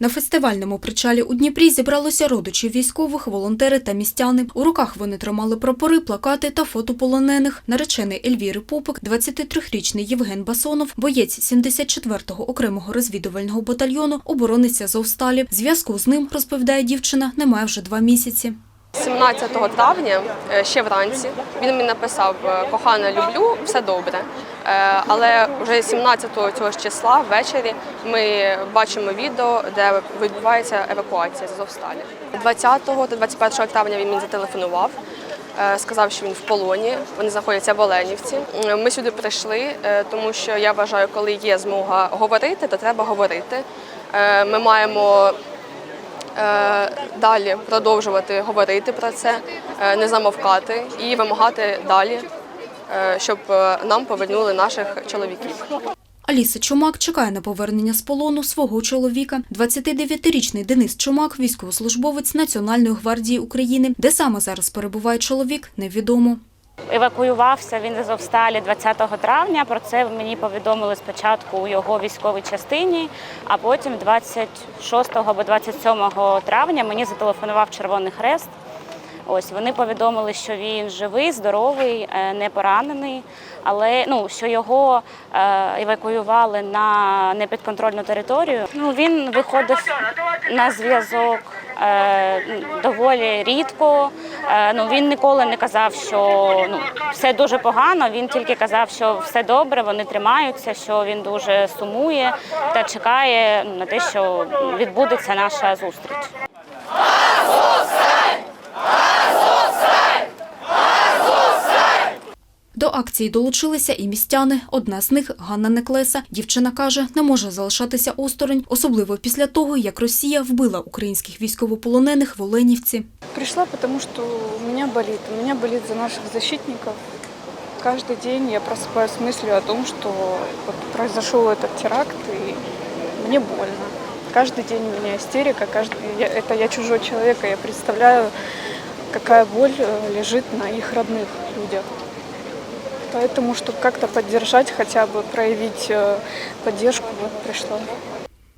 На фестивальному причалі у Дніпрі зібралося родичі військових, волонтери та містяни. У руках вони тримали прапори, плакати та фото полонених. Наречений Ельвіри Попик, 23-річний Євген Басонов, боєць 74-го окремого розвідувального батальйону, оборониться Азовсталі. Зв'язку з ним, розповідає дівчина, немає вже два місяці. 17 травня, е, ще вранці, він мені написав е, кохана, люблю, все добре. Е, Але вже 17 цього ж числа ввечері ми бачимо відео, де відбувається евакуація з Азовсталі. 20 та 21 травня він мені зателефонував. е, Сказав, що він в полоні, вони знаходяться в Оленівці. Ми сюди прийшли, е, тому що я вважаю, коли є змога говорити, то треба говорити. Е, Ми маємо е, далі продовжувати говорити про це, е, не замовкати і вимагати далі, е, щоб е, нам повернули наших чоловіків. Аліса Чумак чекає на повернення з полону свого чоловіка. 29-річний Денис Чумак, військовослужбовець Національної гвардії України. Де саме зараз перебуває чоловік, невідомо. Евакуювався він з Азовсталі 20 травня. Про це мені повідомили спочатку у його військовій частині, а потім 26 або 27 травня мені зателефонував Червоний Хрест. Ось вони повідомили, що він живий, здоровий, е, не поранений, але ну що його е, евакуювали на непідконтрольну територію. Ну він виходив на зв'язок е, доволі рідко. Ну він ніколи не казав, що ну все дуже погано. Він тільки казав, що все добре, вони тримаються, що він дуже сумує та чекає на те, що відбудеться наша зустріч. До акції долучилися і містяни. Одна з них Ганна Неклеса. Дівчина каже, не може залишатися осторонь, особливо після того, як Росія вбила українських військовополонених в Оленівці. Пришла, потому что у меня болит. У меня болит за наших защитников. Каждый день я просыпаюсь с мыслью о том, что вот произошел этот теракт, и мне больно. Каждый день у меня истерика, каждый, я- это я чужой человек, и я представляю, какая боль э, лежит на их родных людях. Поэтому, чтобы как-то поддержать, хотя бы проявить э, поддержку, вот пришла.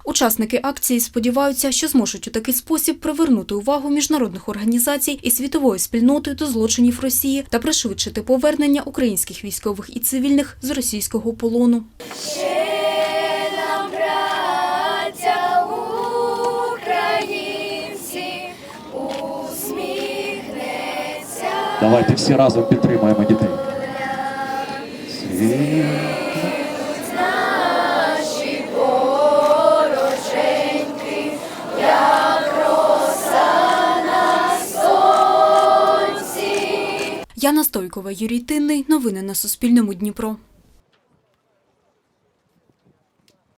Учасники акції сподіваються, що зможуть у такий спосіб привернути увагу міжнародних організацій і світової спільноти до злочинів Росії та пришвидшити повернення українських військових і цивільних з російського полону. браття українці, усміхнеться. Давайте всі разом підтримаємо дітей. Яна Стойкова, Юрій Тинний. Новини на Суспільному Дніпро.